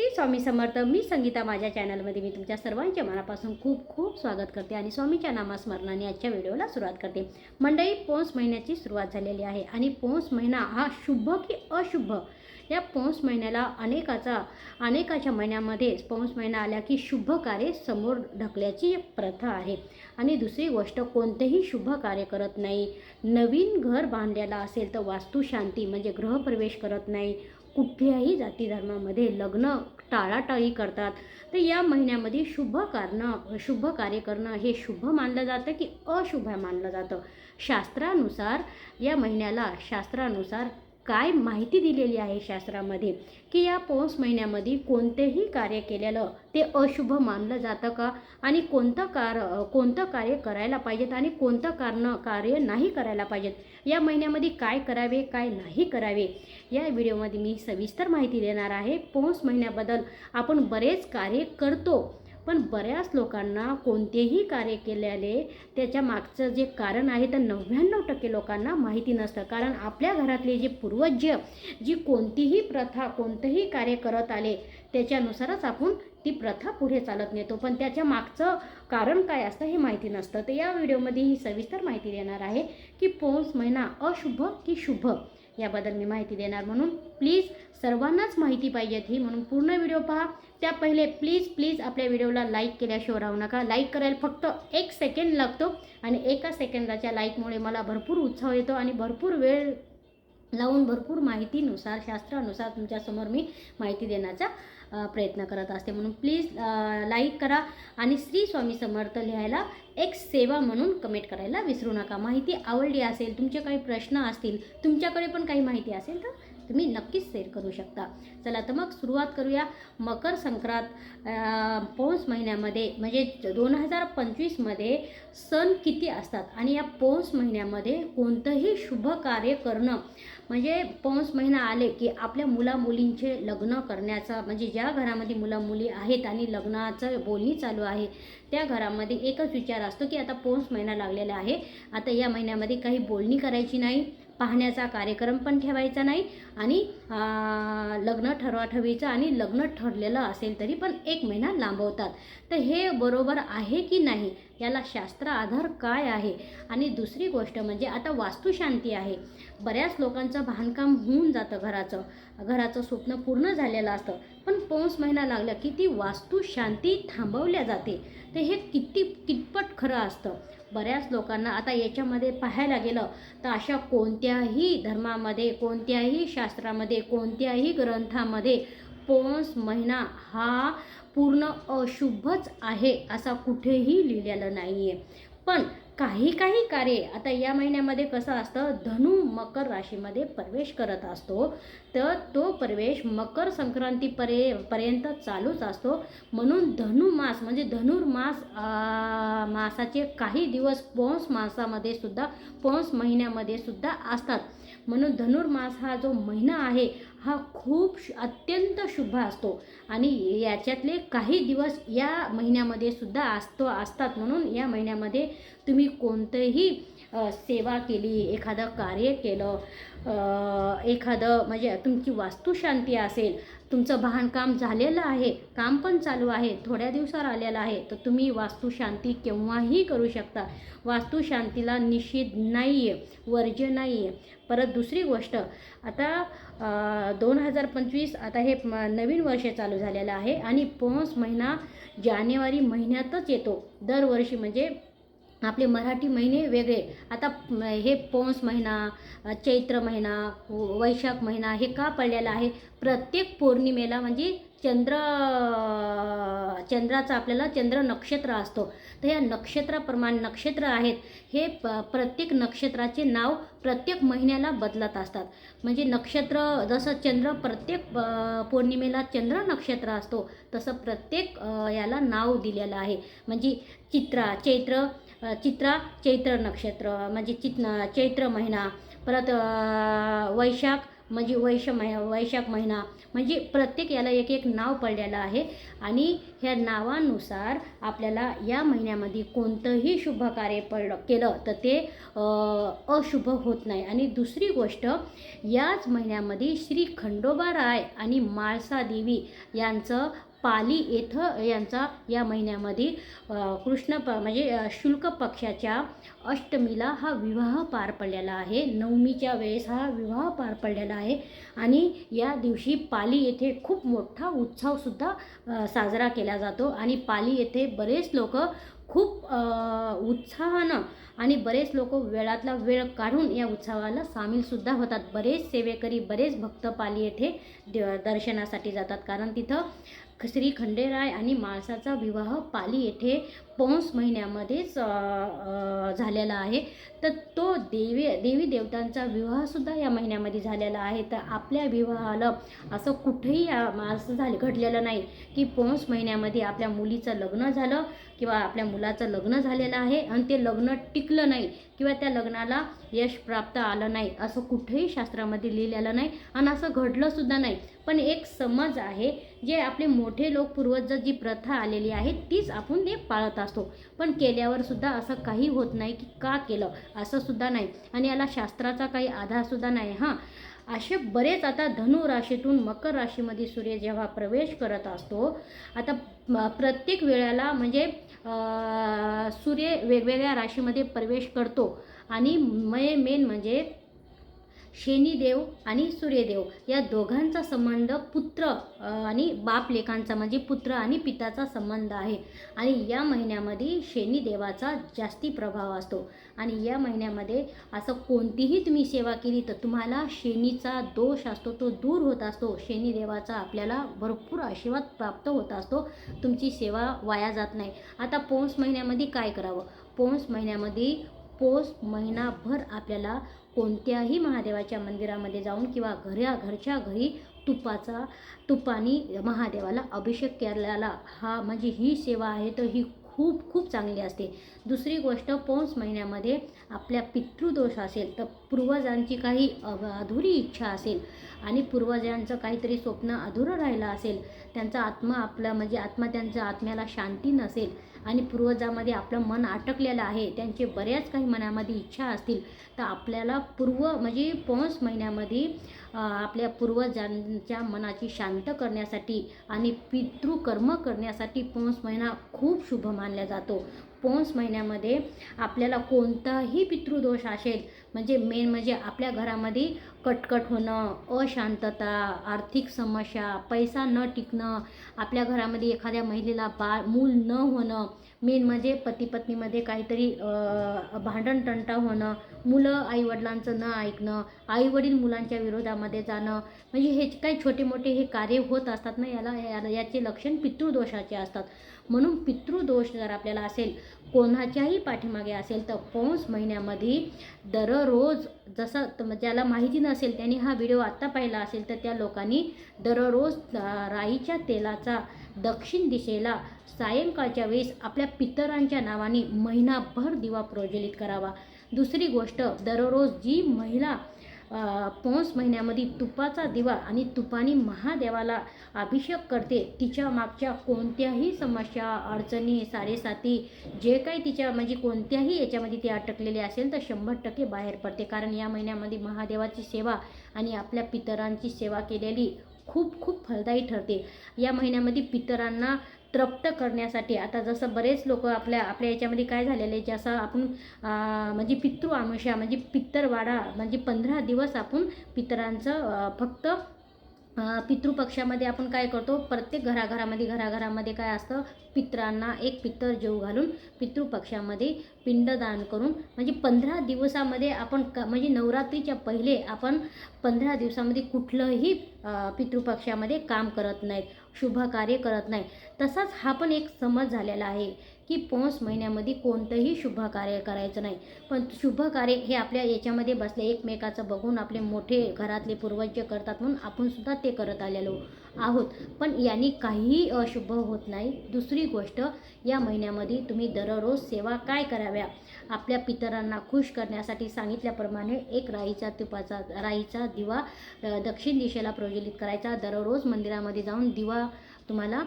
श्री स्वामी समर्थ मी संगीता माझ्या चॅनलमध्ये मी तुमच्या सर्वांच्या मनापासून खूप खूप स्वागत करते आणि स्वामीच्या नामस्मरणाने आजच्या व्हिडिओला सुरुवात करते. मंडळी पौष महिन्याची सुरुवात झालेली आहे आणि पौष महिना हा शुभ की अशुभ? या पौष महिन्याला अनेकाचा अनेकाच्या महिन्यामध्ये पौष महिना आल्या की शुभ कार्य समोर ढकल्याची प्रथा आहे. आणि दुसरी गोष्ट कोणतेही शुभ कार्य करत नाही. नवीन घर बांधलेलं असेल तर वास्तुशांती म्हणजे ग्रहप्रवेश करत नाही. कुठल्याही जाती धर्मामध्ये लग्न टाळाटाळी करतात. तर या महिन्यामध्ये शुभ कारणं शुभ कार्य करणं हे शुभ मानलं जातं की अशुभ मानलं जातं? शास्त्रानुसार या महिन्याला शास्त्रानुसार काय माहिती दिलेली आहे शास्त्रामध्ये? की या पौष महिन्यामध्ये कोणतेही कार्य केलेलं ते अशुभ मानलं जातं का? आणि कोणतं कार कोणतं कार्य करायला पाहिजेत आणि कोणतं कारण कार्य नाही करायला पाहिजेत? या महिन्यामध्ये काय करावे काय नाही करावे? या व्हिडिओमध्ये मी सविस्तर माहिती देणार आहे. पौष महिन्याबद्दल आपण बरेच कार्य करतो. पण बऱ्याच लोकांना कोणतेही कार्य केल्याने त्याच्या मागचं जे कारण आहे तर नव्याण्णव टक्के लोकांना माहिती नसतं. कारण आपल्या घरातले जे पूर्वज जी कोणतीही प्रथा कोणतंही कार्य करत आले त्याच्यानुसारच आपण ती प्रथा पुढे चालत नेतो. पण त्याच्या मागचं कारण काय असतं हे माहिती नसतं. तर या व्हिडिओमध्ये ही सविस्तर माहिती देणार आहे की पौष महिना अशुभ की शुभ. याबद्दल मी माहिती देणार म्हणून प्लीज सर्वांनाच माहिती पाहिजेत ही म्हणून पूर्ण व्हिडिओ पहा. त्या पहिले प्लीज प्लीज आपल्या व्हिडिओला लाईक केल्याशिवाय राहू नका. लाईक करायला फक्त एक सेकंड लागतो आणि एका सेकंदाच्या लाईकमुळे मला भरपूर उत्साह येतो आणि भरपूर वेळ लावून भरपूर माहितीनुसार शास्त्रानुसार तुमच्यासमोर मी माहिती देण्याचा प्रयत्न करत असते. म्हणून प्लीज लाईक करा आणि श्री स्वामी समर्थ लिहायला एक सेवा म्हणून कमेंट करायला विसरू नका. माहिती आवडली असेल तुमचे काही प्रश्न असतील तुमच्याकडे पण काही माहिती असेल तर तुम्ही नक्कीच शेअर करू शकता. चला तर मग सुरुवात करूया. मकर संक्रांत पौष महिन्यामध्ये म्हणजे दोन हजार पंचवीसमध्ये सण किती असतात? आणि या पौष महिन्यामध्ये कोणतंही शुभ कार्य करणं म्हणजे पौष महिना आले की आपल्या मुला मुलींचे लग्न करण्याचा म्हणजे ज्या घरामध्ये मुलामुली आहेत आणि लग्नाचं बोलणी चालू आहे त्या घरामध्ये एकच विचार असतो की आता पौष महिना लागलेला आहे. आता या महिन्यामध्ये काही बोलणी करायची नाही. पाहण्याचा कार्यक्रम पण ठेवायचा नाही आणि लग्न ठरवाठवीचं आणि लग्न ठरलेलं असेल तरी पण एक महिना लांबवतात. तर हे बरोबर आहे की नाही? याला शास्त्र आधार काय आहे? आणि दुसरी गोष्ट म्हणजे आता वास्तुशांती आहे. बऱ्याच लोकांचं बांधकाम होऊन जातं घराचं. घराचं स्वप्न पूर्ण झालेलं असतं. पण पौष महिना लागला की ती वास्तुशांती थांबवल्या जाते. तर हे किती कितपत खरं असतं? बऱ्याच लोकांना आता याच्यामध्ये पाहायला गेलं तर अशा कोणत्याही धर्मामध्ये कोणत्याही शास्त्रामध्ये कोणत्याही ग्रंथामध्ये पौष महिना हा पूर्ण अशुभच आहे असा कुठेही लिहिलेलं नाही आहे पण काही काही कार्य आता या महिन्यामध्ये कसं असतं? धनु मकर राशीमध्ये प्रवेश करत असतो. तर तो प्रवेश मकर संक्रांतीपरे पर्यंत चालूच असतो. म्हणून धनुमास म्हणजे धनुर्मास मासाचे काही दिवस पौंस मासामध्ये सुद्धा पौंस महिन्यामध्ये सुद्धा असतात. म्हणून धनुर्मास हा जो महिना आहे हा खूप अत्यंत शुभ असतो. आणि याच्यातले काही दिवस या महिन्यामध्ये सुद्धा असतो असतात. म्हणून या महिन्यामध्ये तुम्ही कोणतंही सेवा केली एखादं कार्य केलं एखादं म्हणजे तुमची वास्तुशांती असेल तुमचं बांधकाम झालेलं आहे काम पण चालू आहे थोड्या दिवसावर आलेलं आहे तर तुम्ही वास्तुशांती केव्हाही करू शकता. वास्तुशांतीला निषेध नाही आहे वर्ज्य नाही आहे परत दुसरी गोष्ट आता दोन हजार पंचवीस आता हे नवीन वर्ष चालू झालेलं आहे आणि पौष महिना जानेवारी महिन्यातच येतो. दरवर्षी म्हणजे आपले मराठी महिने वेगळे. आता हे पौष महिना चैत्र महिना वैशाख महिना हे का पडलेलं आहे? प्रत्येक पौर्णिमेला म्हणजे चंद्र चंद्राचा आपल्याला चंद्र नक्षत्र असतो. तर या नक्षत्राप्रमाणे नक्षत्र आहेत हे प प्रत्येक नक्षत्राचे नाव प्रत्येक महिन्याला बदलत असतात. म्हणजे नक्षत्र जसं चंद्र प्रत्येक पौर्णिमेला चंद्र नक्षत्र असतो तसं प्रत्येक याला नाव दिलेलं आहे. म्हणजे चित्रा चैत्र चित्रा चैत्र नक्षत्र म्हणजे चित चैत्र महिना परत वैशाख म्हणजे वैश मै वैशाख महिना म्हणजे प्रत्येक याला एक एक नाव पडलेलं आहे. आणि ह्या नावानुसार आपल्याला या महिन्यामध्ये कोणतंही शुभ कार्य पड केलं तर ते अशुभ होत नाही. आणि दुसरी गोष्ट याच महिन्यामध्ये श्री खंडोबा राय आणि माळसा देवी यांचं पाली येथं यांचा या महिन्यामध्ये कृष्ण प म्हणजे शुल्क पक्षाच्या अष्टमीला हा विवाह पार पडलेला आहे. नवमीच्या वेळेस हा विवाह पार पडलेला आहे. आणि या दिवशी पाली येथे खूप मोठा उत्सवसुद्धा साजरा केला जातो. आणि पाली येथे बरेच लोक खूप उत्साहानं आणि बरेच लोक वेळातला वेळ काढून या उत्सवाला सामीलसुद्धा होतात. बरेच सेवेकरी बरेच भक्त पाली येथे द दर्शनासाठी जातात. कारण तिथं श्री खंडेराय आणि माळसाचा विवाह पाली येथे पौंस महिन्यामध्येच झालेला आहे. तर तो देवी देवी देवतांचा विवाहसुद्धा या महिन्यामध्ये झालेला आहे. तर आपल्या विवाहाला असं कुठेही असं झालं घडलेलं नाही की पौंस महिन्यामध्ये आपल्या मुलीचं लग्न झालं किंवा आपल्या मुलाचं लग्न झालेलं आहे आणि ते लग्न टिकलं नाही किंवा त्या लग्नाला यश प्राप्त आलं नाही असं कुठेही शास्त्रामध्ये लिहिलेलं नाही आणि असं घडलंसुद्धा नाही. पण एक समज आहे जे आपले मोठे लोक पूर्वज जी प्रथा आलेली आहे तीच आपण ते पाळत असतो. असतो. पण केल्यावर सुद्धा असं काही होत नाही की का केलं? असं सुद्धा नाही. आणि याला शास्त्राचा काही आधारसुद्धा नाही हां. असे बरेच आता धनु राशीतून मकर राशीमध्ये सूर्य जेव्हा प्रवेश करत असतो आता प्रत्येक वेळेला म्हणजे सूर्य वेगवेगळ्या राशीमध्ये प्रवेश करतो. आणि मे मेन म्हणजे शनिदेव आणि सूर्यदेव या दोघांचा संबंध पुत्र आणि बाप लेखांचा म्हणजे पुत्र आणि पिताचा संबंध आहे. आणि या महिन्यामध्ये शनिदेवाचा जास्ती प्रभाव असतो. आणि या महिन्यामध्ये असं कोणतीही तुम्ही सेवा केली तर तुम्हाला शनीचा दोष असतो तो दूर होत असतो. शनिदेवाचा आपल्याला भरपूर आशीर्वाद प्राप्त होत असतो. तुमची सेवा वाया जात नाही. आता पौष महिन्यामध्ये काय करावं? पौष महिन्यामध्ये पौष महिनाभर आपल्याला कोणत्याही महादेवाच्या मंदिरामध्ये जाऊन किंवा घऱ्या घरच्या घरी तुपाचा तुपानी महादेवाला अभिषेक केलेला. हा म्हणजे ही सेवा आहे तर ही खूप खूप चांगली असते. दुसरी गोष्ट पौष महिन्यामध्ये आपल्या पितृदोष असेल तर पूर्वजांची काही अधुरी इच्छा असेल आणि पूर्वजांचं काहीतरी स्वप्न अधुरं राहिलं असेल त्यांचा आत्मा आपला म्हणजे आत्मा त्यांच्या आत्म्याला शांती नसेल आणि पूर्वजामध्ये आपलं मन अटकलेलं आहे त्यांचे बऱ्याच काही मनामध्ये इच्छा असतील तर आपल्याला पूर्व म्हणजे पौष महिन्यामध्ये आपल्या पूर्वजांच्या मनाची शांत करण्यासाठी आणि पितृकर्म करण्यासाठी पौष महिना खूप शुभ मानला जातो. पौष महिन्यामध्ये आपल्याला कोणताही पितृदोष असेल म्हणजे मेन म्हणजे आपल्या घरामध्ये कटकट होणं अशांतता आर्थिक समस्या पैसा न टिकणं आपल्या घरामध्ये एखाद्या महिलेला बाळ मूल न होणं मेन म्हणजे पती पत्नीमध्ये काहीतरी भांडण तंटा होणं मुलं आईवडिलांचं न ऐकणं आईवडील मुलांच्या विरोधामध्ये जाणं म्हणजे हे काही छोटे मोठे हे कार्य होत असतात ना याला या याचे लक्षण पितृदोषाचे असतात. म्हणून पितृदोष जर आपल्याला असेल कोणाच्याही पाठीमागे असेल तर पौष महिन्यामध्ये दररोज जसं त- ज्याला माहिती नसेल त्यांनी हा व्हिडिओ आत्ता पाहिला असेल तर त्या लोकांनी दररोज राईच्या तेलाचा दक्षिण दिशेला सायंकाळच्या वेळेस आपल्या पितरांच्या नावाने महिनाभर दिवा प्रज्वलित करावा. दुसरी गोष्ट दररोज जी महिला पौष महिन्यामध्ये तुपाचा दिवा आणि तुपानी महादेवाला अभिषेक करते. तिच्या मागच्या कोणत्याही समस्या अडचणी साडेसाती जे काही तिच्या म्हणजे कोणत्याही याच्यामध्ये ती अटकलेली असेल तर शंभर टक्के बाहेर पडते. कारण या महिन्यामध्ये महादेवाची सेवा आणि आपल्या पितरांची सेवा केलेली खूप खूप फलदायी ठरते. या महिन्यामध्ये पितरांना तृप्त करण्यासाठी. आता जसं बरेच लोक आपल्या आपल्या याच्यामध्ये काय झालेले जसं आपण म्हणजे पितृ आमुषा म्हणजे पित्तरवाडा म्हणजे पंधरा दिवस आपण पितरांचं फक्त पितृपक्षामध्ये आपण काय करतो प्रत्येक घराघरामध्ये घराघरामध्ये काय असतं पित्रांना एक पित्तर जेव घालून पितृपक्षामध्ये पिंडदान करून म्हणजे पंधरा दिवसामध्ये आपण क म्हणजे नवरात्रीच्या पहिले आपण पंधरा दिवसामध्ये कुठलंही पितृपक्षामध्ये काम करत नाहीत. शुभ कार्य करत नाही. तसाच हा पण एक समज झालेला आहे. की पौष महिन्यामध्ये कोणतंही शुभ कार्य करायचं नाही. पण शुभ कार्य हे आपल्या याच्यामध्ये बसले एकमेकाचं बघून आपले मोठे घरातले पूर्वज जे करतात म्हणून आपणसुद्धा ते करत आलेलो आहोत. पण यांनी काहीही अशुभ होत नाही. दुसरी गोष्ट या महिन्यामध्ये तुम्ही दररोज सेवा काय कराव्या? आपल्या पितरांना खुश करण्यासाठी सांगितल्याप्रमाणे एक राईचा तुपाचा राईचा दिवा दक्षिण दिशेला प्रज्वलित करायचा. दररोज मंदिरामध्ये जाऊन दिवा तुम्हाला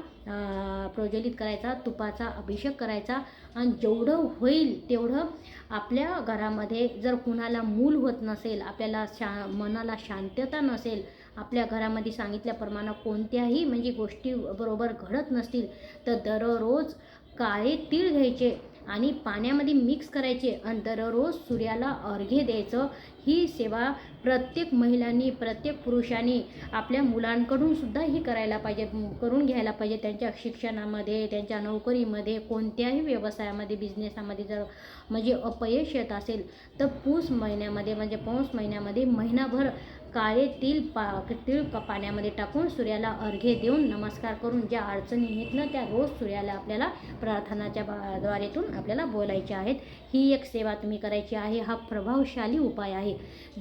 प्रज्वलित करायचा तुपाचा अभिषेक करायचा. आणि जेवढं होईल तेवढं आपल्या घरामध्ये जर कुणाला मूल होत नसेल आपल्याला शा मनाला शांतता नसेल आपल्या घरामध्ये सांगितल्याप्रमाणे कोणत्याही म्हणजे गोष्टी बरोबर घडत नसतील तर दररोज काळे तीळ घ्यायचे. आणि पाण्यामध्ये मिक्स करायचे आणि दररोज सूर्याला अर्घ्य द्यायचं. ही सेवा प्रत्येक महिलांनी प्रत्येक पुरुषांनी आपल्या मुलांकडून सुद्धा ही करायला पाहिजे करून घ्यायला पाहिजे. त्यांच्या शिक्षणामध्ये त्यांच्या नोकरीमध्ये कोणत्याही व्यवसायामध्ये बिझनेसामध्ये जर म्हणजे अपयश येत असेल तर पूस महिन्यामध्ये म्हणजे पौष महिन्यामध्ये महिनाभर काळे तिल पा तिळ पाण्यामध्ये टाकून सूर्याला अर्घ्य देऊन नमस्कार करून ज्या अडचणी आहेत ना त्या रोज सूर्याला आपल्याला प्रार्थनाच्या द्वारेतून आपल्याला बोलायच्या आहेत. ही एक सेवा तुम्ही करायची आहे. हा प्रभावशाली उपाय आहे.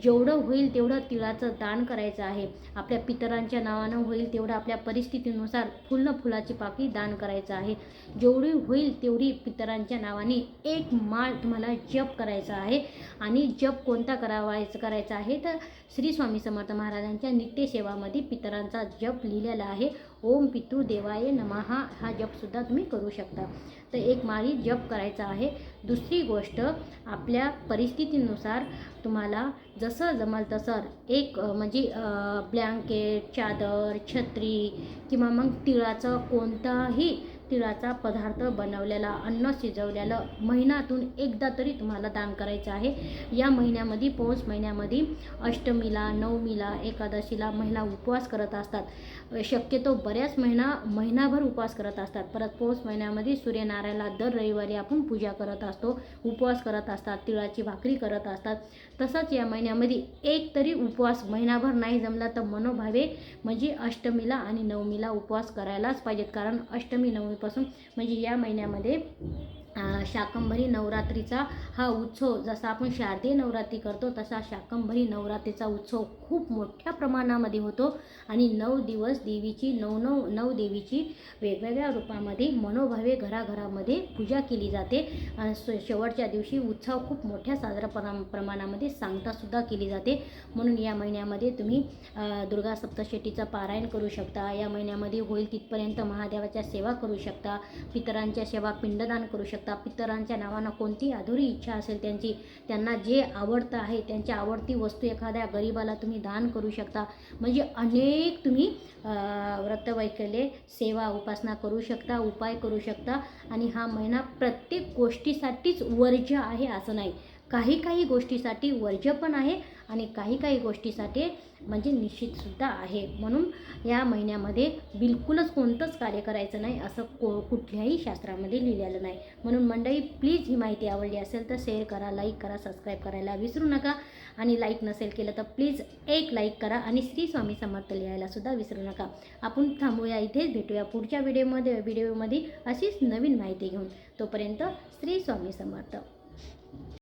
जेवढं होईल तेवढं तिळाचं दान करायचं आहे. आपल्या पितरांच्या नावानं होईल तेवढं आपल्या परिस्थितीनुसार फुलं फुलाची पाकळी दान करायचं आहे. जेवढी होईल तेवढी पितरांच्या नावाने एक माळ तुम्हाला जप करायचा आहे. आणि जप कोणता करावायचं करायचा आहे तर श्री स्वामी समर्थ महाराजांच्या नित्यसेवामध्ये पितरांचा जप लिहिलेला आहे. ओम पितृदेवाय नमहा हा जपसुद्धा तुम्ही करू शकता. तर एक माळी जप करायचा आहे. दुसरी गोष्ट आपल्या परिस्थितीनुसार तुम्हाला जसं जमल तसं एक म्हणजे ब्लँकेट चादर छत्री किंवा मग तिळाचं कोणताही तिळाचा पदार्थ बनवलेला अन्न शिजवलेलं महिन्यातून एकदा तरी तुम्हाला दान करायचं आहे. या महिन्यामध्ये पौष महिन्यामध्ये अष्टमीला नवमीला एकादशीला महिला उपवास करत असतात. शक्यतो बऱ्याच महिना महिनाभर उपवास करत असतात. परत पौष महिन्यामध्ये सूर्यनारायणाला दर रविवारी आपण पूजा करत असतो उपवास करत असतात तिळाची भाकरी करत असतात. तसंच या महिन्यामध्ये एक तरी उपवास महिनाभर नाही जमला तर मनोभावे म्हणजे अष्टमीला आणि नवमीला उपवास करायलाच पाहिजेत. कारण अष्टमी नवमीपासून म्हणजे या महिन्यामध्ये शाकंभरी नवरात्रीचा हा उत्सव जसा आपण शारदीय नवरात्री करतो तसा शाकंभरी नवरात्रीचा उत्सव खूप मोठ्या प्रमाणामध्ये होतो. आणि नऊ दिवस देवीची नऊ नऊ नऊ देवीची वेगवेगळ्या रूपामध्ये मनोभावे घराघरामध्ये पूजा केली जाते. आणि स- शेवटच्या दिवशी उत्सव खूप मोठ्या साजरा प्रमा प्रमाणामध्ये सांगतासुद्धा केली जाते. म्हणून या महिन्यामध्ये तुम्ही दुर्गा सप्तशतीचं पारायण करू शकता. या महिन्यामध्ये होईल तिथपर्यंत महादेवाच्या सेवा करू शकता. पितरांच्या सेवा पिंडदान करू शकता. पितरांच्या नावानं कोणती अधुरी इच्छा असेल त्यांची त्यांना जे आवडतं आहे त्यांच्या आवडती वस्तू एखाद्या गरिबाला तुम्ही दान करू शकता. म्हणजे अनेक तुम्ही व्रतवैकल्ये सेवा उपासना करू शकता उपाय करू शकता. आणि हा महिना प्रत्येक गोष्टीसाठीच वर्ज्य आहे असं नाही. काही काही गोष्टीसाठी वर्ज्य पण आहे आणि काही काही गोष्टीसाठी म्हणजे निश्चितसुद्धा आहे. म्हणून या महिन्यामध्ये बिलकुलच कोणतंच कार्य करायचं नाही असं को कुठल्याही शास्त्रामध्ये लिहिलेलं नाही. म्हणून मंडळी प्लीज ही माहिती आवडली असेल तर शेअर करा लाईक करा सबस्क्राईब करायला विसरू नका. आणि लाईक नसेल केलं तर प्लीज एक लाईक करा आणि श्री स्वामी समर्थ लिहायलासुद्धा विसरू नका. आपण थांबूया इथेच भेटूया पुढच्या व्हिडिओमध्ये व्हिडिओमध्ये अशीच नवीन माहिती घेऊन. तोपर्यंत श्री स्वामी समर्थ.